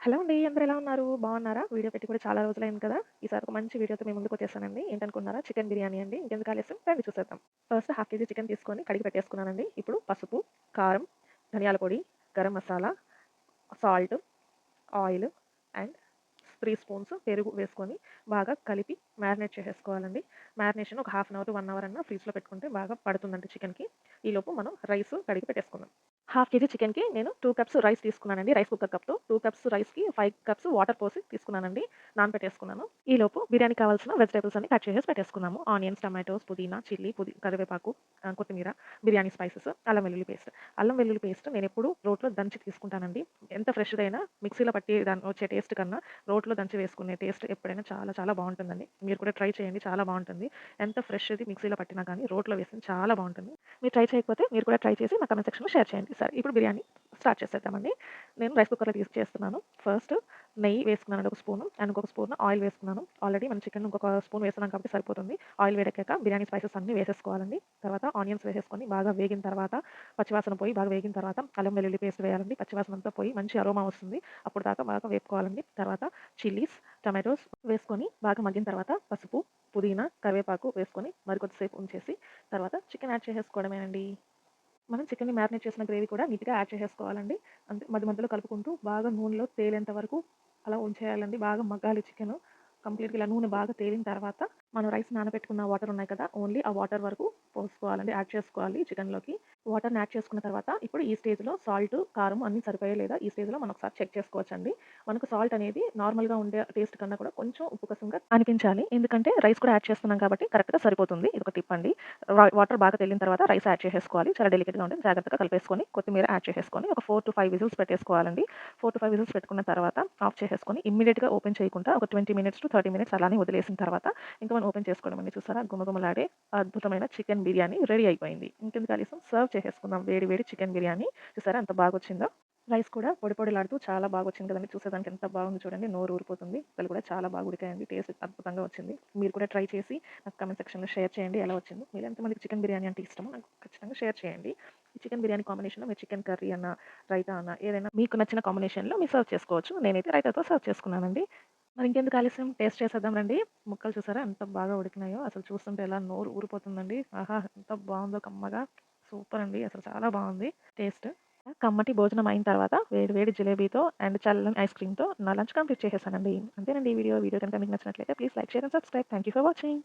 Hello అండి. అందరూ ఎలా ఉన్నారు? బాగున్నారా? వీడియో పెట్టి కూడా చాలా రోజులైంది కదా! ఈసారి ఒక మంచి వీడియోతో మేము ముందుకు వచ్చేసానండి ఏంటనుకున్నారా? చికెన్ బిర్యానీ అండి. ఇంకెందుకు ఆలస్యం రండి చూసేద్దాం. ఫస్ట్ హాఫ్ కేజీ చికెన్ తీసుకొని కడిగి పెట్టేసుకున్నానండి. ఇప్పుడు పసుపు, కారం, ధనియాల పొడి, garam masala, salt, oil and three spoons పెరుగు వేసుకొని బాగా కలిపి మ్యారినేట్ చేసేసుకోవాలండి. మ్యారినేషన్ ఒక half an hour one hour అన్న ఫ్రిడ్జ్‌లో పెట్టుకుంటే బాగా పడుతుందండి చికెన్‌కి. ఈలోపు మనం రైస్ కడిగి పెట్టేసుకుందాం. హాఫ్ కేజీ చికెన్‌కి నేను టూ కప్స్ రైస్ తీసుకున్నానండి. రైస్ కుక్కర్ కప్‌తో టూ కప్స్ రైస్‌కి ఫైవ్ కప్స్ వాటర్ పోసి తీసుకున్నానండి. నానబెట్టేసుకున్నాను. ఈలోపు బిర్యానీ కావాల్సిన వెజిటేబుల్స్ అన్ని కట్ చేసేసి పెట్టేసుకున్నాము ఆనియన్స్, టమాటోస్, పుదీనా, చిల్లీ, పుదీ కరివేపాకు, కొత్తిమీర, బిర్యానీ స్పైసెస్, అల్లం వెల్లుల్లి పేస్ట్. అల్లం వెల్లుల్లి పేస్ట్ నేను ఎప్పుడు రోట్లో దంచి తీసుకుంటానండి. ఎంత ఫ్రెష్‌దైనా మిక్సీలో పట్టి దాని వచ్చే టేస్ట్ కన్నా రోట్లో దంచి వేసుకునే టేస్ట్ ఎప్పుడైనా చాలా చాలా బాగుంటుందండి మీరు కూడా ట్రై చేయండి. చాలా బాగుంటుంది ఎంత ఫ్రెష్‌ది మిక్సీలో పట్టినా కానీ రోట్లో వేసింది చాలా బాగుంటుంది మీరు ట్రై చేయకపోతే మీరు కూడా ట్రై చేసి మా కమెంట్ సెక్షన్‌లో షేర్ చేయండి. సరే ఇప్పుడు బిర్యానీ స్టార్ట్ చేసేద్దామండి. నేను రైస్ కుక్కర్‌లో తీసి చేస్తున్నాను. ఫస్ట్ నెయ్యి వేసుకున్నాను ఒక స్పూను అండ్ ఇంకొక స్పూన్ ఆయిల్ వేసుకున్నాను. ఆల్రెడీ మనం చికెన్ ఇంకొక స్పూన్ వేస్తున్నాం కాబట్టి సరిపోతుంది. ఆయిల్ వేడెక్కాక బిర్యానీ స్పైసెస్ అన్నీ వేసేసుకోవాలండి. తర్వాత ఆనియన్స్ వేసేసుకొని బాగా వేగిన తర్వాత పచ్చివాసన పోయి బాగా వేగిన తర్వాత అల్లం వెల్లుల్లి పేస్ట్ వేయాలండి. పచ్చివాసనంతా పోయి మంచి అరోమా వస్తుంది. అప్పుడు దాకా బాగా వేపుకోవాలండి. తర్వాత చిల్లీస్, టమాటోస్ వేసుకొని బాగా మగ్గిన తర్వాత పసుపు, పుదీనా, కరివేపాకు వేసుకొని మరి కొద్దిసేపు ఉంచేసి తర్వాత చికెన్ యాడ్ చేసేసుకోవడమేనండి. మనం చికెన్‌ని మ్యారినేట్ చేసిన గ్రేవీ కూడా నీట్‌గా యాడ్ చేసేసుకోవాలండి. అంతే మధ్య మధ్యలో కలుపుకుంటూ బాగా నూనెలో తేలేంత వరకు అలా ఉంచేయాలండి. బాగా మగ్గాలి చికెను. కంప్లీట్‌గా ఇలా నూనె బాగా తేలిన తర్వాత మనం రైస్ నానబెట్టుకున్న వాటర్ ఉన్నాయి కదా! ఓన్లీ ఆ వాటర్ వరకు పోసుకోవాలండి. యాడ్ చేసుకోవాలి చికెన్‌లోకి. వాటర్‌ని యాడ్ చేసుకున్న తర్వాత ఇప్పుడు ఈ స్టేజ్‌లో సాల్ట్, కారం అన్నీ సరిపోయే లేదా ఈ స్టేజ్‌లో మనం ఒకసారి చెక్ చేసుకోవచ్చండి. మనకు సాల్ట్ అనేది నార్మల్‌గా ఉండే టేస్ట్ కన్నా కూడా కొంచెం ఉప్పు కసంగా అనిపించాలి. ఎందుకంటే రైస్ కూడా యాడ్ చేస్తున్నాం కాబట్టి కరెక్ట్‌గా సరిపోతుంది. ఇదొక టిప్ అండి. వాటర్ బాగా తెలియన తర్వాత రైస్ యాడ్ చేసేసుకోవాలి. చాలా డెలికేట్‌గా ఉంటుంది. జాగ్రత్తగా కలిపేసుకొని కొత్తిమీర యాడ్ చేసేసుకొని ఒక 4-5 విజిల్స్ పెట్టేసుకోవాలండి. 4-5 విజిల్స్ పెట్టుకున్న తర్వాత ఆఫ్ చేసేసుకొని ఇమ్మీడియట్గా ఓపెన్ చేయకుండా ఒక 20 మినిట్స్ టు 30 మినిట్స్ అలానే వదిలేసిన తర్వాత ఇంకా మనం ఓపెన్ చేసుకోవడమండి. చూసారా గుమగుమలాడే అద్భుతమైన చికెన్ బిర్యానీ రెడీ అయిపోయింది. ఇంకెందుకు ఆలస్యం సర్వ్ చేసేసుకుందాం. వేడి వేడి చికెన్ బిర్యానీ. చూసారా ఎంత బాగొచ్చిందో. రైస్ కూడా పొడి పొడిలాడుతూ చాలా బాగొచ్చింది కదండి చూసేదానికి ఎంత బాగుందో చూడండి. నోరు ఊరిపోతుంది. ముక్కలు కూడా చాలా బాగా ఉడికాయండి. టేస్ట్ అద్భుతంగా వచ్చింది. మీరు కూడా ట్రై చేసి నాకు కామెంట్ సెక్షన్‌లో షేర్ చేయండి ఎలా వచ్చింది మీరు ఎంతమందికి చికెన్ బిర్యానీ అంటే ఇష్టమో నాకు ఖచ్చితంగా షేర్ చేయండి. ఈ చికెన్ బిర్యానీ కాంబినేషన్‌లో మీరు చికెన్ కర్రీ అన్నా, రైతా అన్నా ఏదైనా మీకు నచ్చిన కాంబినేషన్‌లో మీరు సర్వ్ చేసుకోవచ్చు. నేనైతే రైతాతో సర్వ్ చేసుకున్నానండి. మరి ఇంకెందుకు ఆలస్యం టేస్ట్ చేసేద్దాం రండి. ముక్కలు చూసారా ఎంత బాగా ఉడికినాయో. అసలు చూస్తుంటే ఎలా నోరు ఊరిపోతుందండి. ఆహా! ఎంత బాగుందో కమ్మగా. సూపర్ అండి. అసలు చాలా బాగుంది టేస్ట్. కమ్మటి భోజనం అయిన తర్వాత వేడి వేడి జిలేబీతో అండ్ చల్లని ఐస్ క్రీమ్‌తో నా లంచ్ కంప్లీట్ చేసేసానండి. అంతేనండి ఈ వీడియో. వీడియో కనుక మీకు నచ్చినట్లయితే please like, share and subscribe. Thank you for watching.